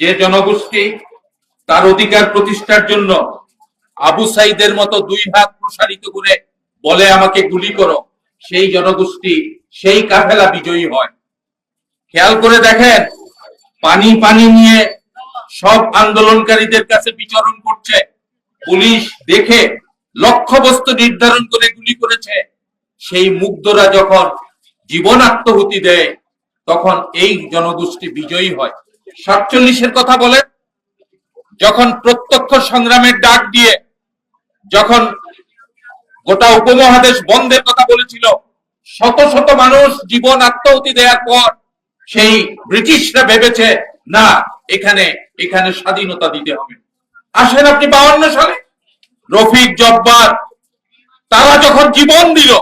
যে জনগোষ্ঠী তার অধিকার প্রতিষ্ঠার জন্য আবু সাইদের মতো দুই হাত প্রসারিত করে বলে আমাকে গুলি করো, সেই জনগোষ্ঠী সেই কাফেলা বিজয়ী হয়। খেয়াল করে দেখেন, পানি পানি নিয়ে সব আন্দোলনকারীদের কাছে বিচরণ করছে। পুলিশ দেখে লক্ষ্যবস্তু নির্ধারণ করে গুলি করেছে। সেই মুগ্ধরা যখন জীবন আত্মহুতি দেয়, তখন এই জনগোষ্ঠী বিজয়ী হয়। সাতচল্লিশের কথা বলে, যখন প্রত্যক্ষ সংগ্রামের ডাক দিয়ে, যখন গোটা উপমহাদেশ বন্ধের কথা বলেছিল, শত শত মানুষ জীবন আত্মহতি দেওয়ার পর সেই ব্রিটিশরা ভেবেছে, না, এখানে এখানে স্বাধীনতা দিতে হবে। আসেন আপনি বাউন্ন সালে, রফিক জব্বার, তারা যখন জীবন দিল,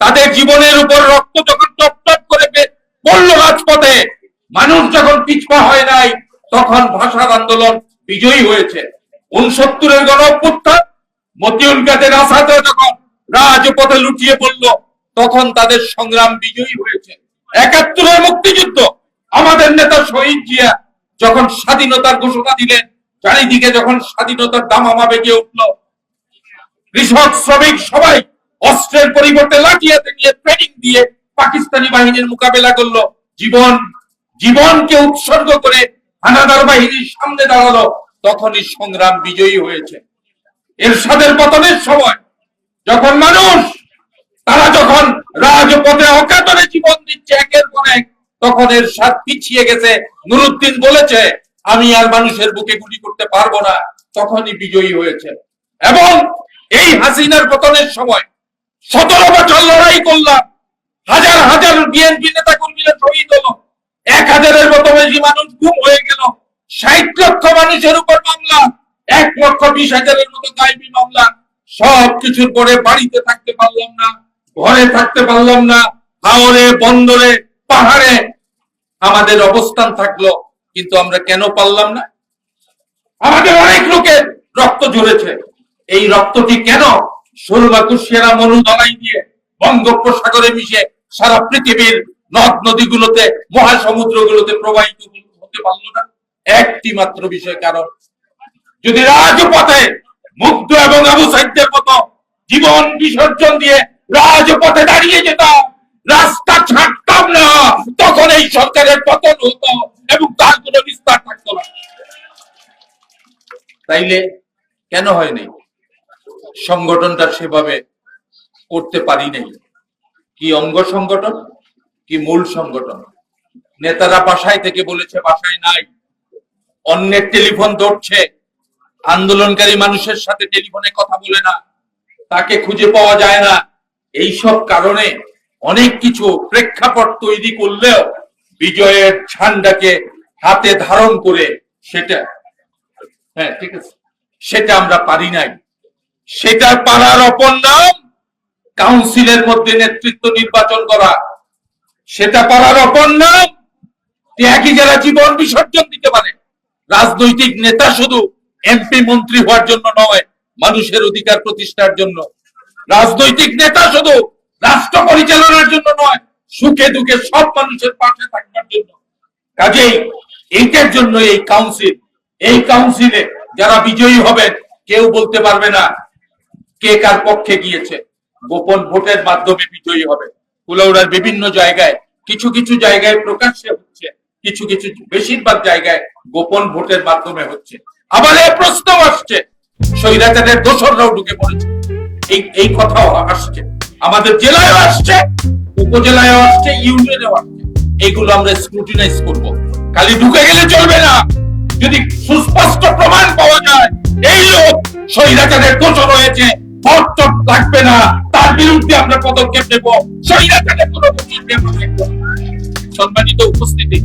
তাদের জীবনের উপর রক্ত যখন টপ টপ করে পড়ল রাজপথে মানুষ যখন পিছপা হয় নাই, তখন ভাষার আন্দোলন বিজয়ী হয়েছে। উনসত্তরের গণ মতিউল কাদের আসাদে যখন রাজপথে লুটিয়ে পড়ল, তখন তাদের সংগ্রাম বিজয়ী হয়েছে। একাত্তরের মুক্তিযুদ্ধ, আমাদের নেতা শহীদ জিয়া যখন স্বাধীনতার ঘোষণা দিলেন, চারিদিকে যখন স্বাধীনতার দামামা বেগে উঠল, কৃষক, শ্রমিক সবাই অস্ত্রের পরিবর্তে লাঠিয়াতে নিয়ে ট্রেনিং দিয়ে পাকিস্তানি বাহিনীর মোকাবেলা করল। জীবন জীবনকে উৎসর্গ করে হানাদার বাহিনীর সামনে দাঁড়াল, তখনই সংগ্রাম বিজয়ী হয়েছে। এরশাদের পতনের সময় যখন মানুষ, তারা যখন রাজপথে অকাতরে জীবন দিচ্ছে একের পর এক, তখন এর সাথ পিছিয়ে গেছে। নুরুদ্দিন বলেছে, আমি আর মানুষের বুকে গুলি করতে পারব না। তখনই বিজয়ী হয়েছে। এবং এই হাসিনার পতনের সময় সতেরো বছর লড়াই করলাম। হাজার হাজার বিএনপি নেতা কর্মীরা শহীদ হলো। এক হাজারের মতো বেশি মানুষ গুম হয়ে গেল। ষাট লক্ষ মানুষের উপর মামলা, এক লক্ষ বিশ হাজারের মতো গাইবি মামলা। সব কিছুর পরে বাড়িতে থাকতে পারলাম না, ঘরে থাকতে পারলাম না, হাওরে, বন্দরে, পাহাড়ে আমাদের অবস্থান থাকল, কিন্তু আমরা কেন পারলাম না? আমাদের অনেক লোকের রক্ত ঝরেছে। এই রক্তটি কেন সুরমা কুশিয়ারা মরু দলাই দিয়ে বঙ্গোপসাগরে মিশে সারা পৃথিবীর নদ নদীগুলোতে, মহাসমুদ্রগুলোতে প্রবাহিত হতে পারল না। একটি মাত্র বিষয় কারণ, যদি রাজপথে মুগ্ধ এবং আবু সাইদদের মতো জীবন বিসর্জন দিয়ে রাজপথে দাঁড়িয়ে যেতাম রাস্তা ছাড়তাম না, তখন এই সরকারের পতন হতো এবং তার কোনো বিস্তার থাকতো না। তাইলে কেন হয়নি সংগঠনটা সেভাবে করতে পারি নাই। কি অঙ্গ সংগঠন? কি মূল সংগঠন? নেতারা বাসায় থেকে বলেছে, বাসায় নাই। অন্যের টেলিফোন ধরছে। আন্দোলনকারী মানুষের সাথে টেলিফোনে কথা বলে না। তাকে খুঁজে পাওয়া যায় না। এই সব কারণে অনেক কিছু প্রেক্ষাপট তৈরি করলেও বিজয়ের ঝান্ডাকে হাতে ধারণ করে সেটা হ্যাঁ ঠিক আছে, সেটা আমরা পারি নাই। সেটা পারার অপর নাম, কাউন্সিলের মধ্যে নেতৃত্ব নির্বাচন করা। সেটা পারার অপর নাম। ত্যাগী যারা জীবন বিসর্জন দিতে পারে, রাজনৈতিক নেতা শুধু এমপি মন্ত্রী হওয়ার জন্য নয়, মানুষের অধিকার প্রতিষ্ঠার জন্য। রাজনৈতিক নেতা শুধু রাষ্ট্র পরিচালনার জন্য নয়, সুখে দুঃখে সব মানুষের পাশে থাকবার জন্য। কাজেই এইটার জন্য এই কাউন্সিল এই কাউন্সিলে যারা বিজয়ী হবেন, কেউ বলতে পারবে না কে কার পক্ষে গিয়েছে। গোপন ভোটের মাধ্যমে বিজয়ী হবে। কুলাউড়ার বিভিন্ন জায়গায় কিছু কিছু জায়গায় প্রকাশ্যে হচ্ছে, কিছু কিছু বেশিরভাগ জায়গায় গোপন ভোটের মাধ্যমে হচ্ছে। আবার এই প্রশ্ন আসছে, স্বৈরাচারের দোসররাও ঢুকে পড়েছে। এই এই কথাও আসছে। আমাদের জেলায়ও আসছে, উপজেলায়ও আসছে, ইউনিয়নেও আসছে। এগুলো আমরা স্ক্রুটিনাইজ করব। খালি ঢুকে গেলে চলবে না। যদি সুস্পষ্ট প্রমাণ পাওয়া যায়, এই লোক স্বৈরাচারের দোষর হয়েছে, ভোট লাগবে না। তার বিরুদ্ধে আমরা পদক্ষেপ নেব। সন্মানিত কোনো সম্মানিত উপস্থিতি।